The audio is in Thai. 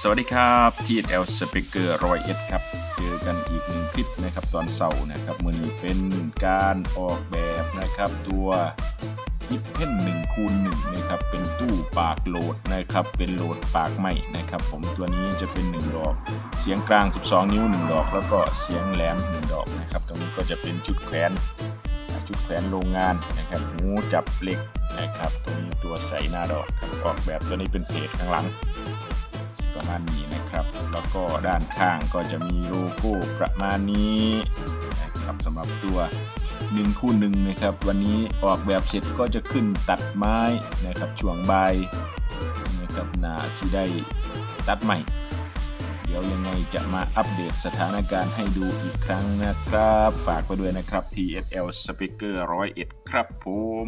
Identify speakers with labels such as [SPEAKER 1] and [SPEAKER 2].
[SPEAKER 1] สวัสดีครับ TSL Speaker ร้อยเอ็ดครับ เจอกันอีกหนึ่งคลิปนะครับตอนเสาร์นะครับมือนี้เป็นการออกแบบนะครับตัวฮิปเพนหนึ่งคูณหนึ่งนะครับเป็นตู้ปากโหลดนะครับเป็นโหลดปากใหม่นะครับ ผมตัวนี้จะเป็น 1 ดอก เสียงกลาง 12 นิ้ว 1 ดอก แล้วก็เสียงแหลม 1 ดอกนะครับตรงนี้ก็จะเป็นชุดแขวนชุดแขวนโรงงานนะครับหูจับเหล็กนะครับตัวนี้ตัวใส่หน้าดอกครับออกแบบตัวนี้เป็นเพจข้างหลัง ประมาณนี้นะครับ แล้วก็ด้านข้างก็จะมีโลโก้ประมาณนี้นะครับสำหรับตัว1คู่หนึ่งนะครับ วันนี้ออกแบบเสร็จก็จะขึ้นตัดไม้นะครับช่วงใบนะครับนาสิได้ตัดใหม่ เดี๋ยวยังไงจะมาอัปเดตสถานการณ์ให้ดูอีกครั้งนะครับ ฝากไปด้วยนะครับ TSL Speaker 101 ครับผม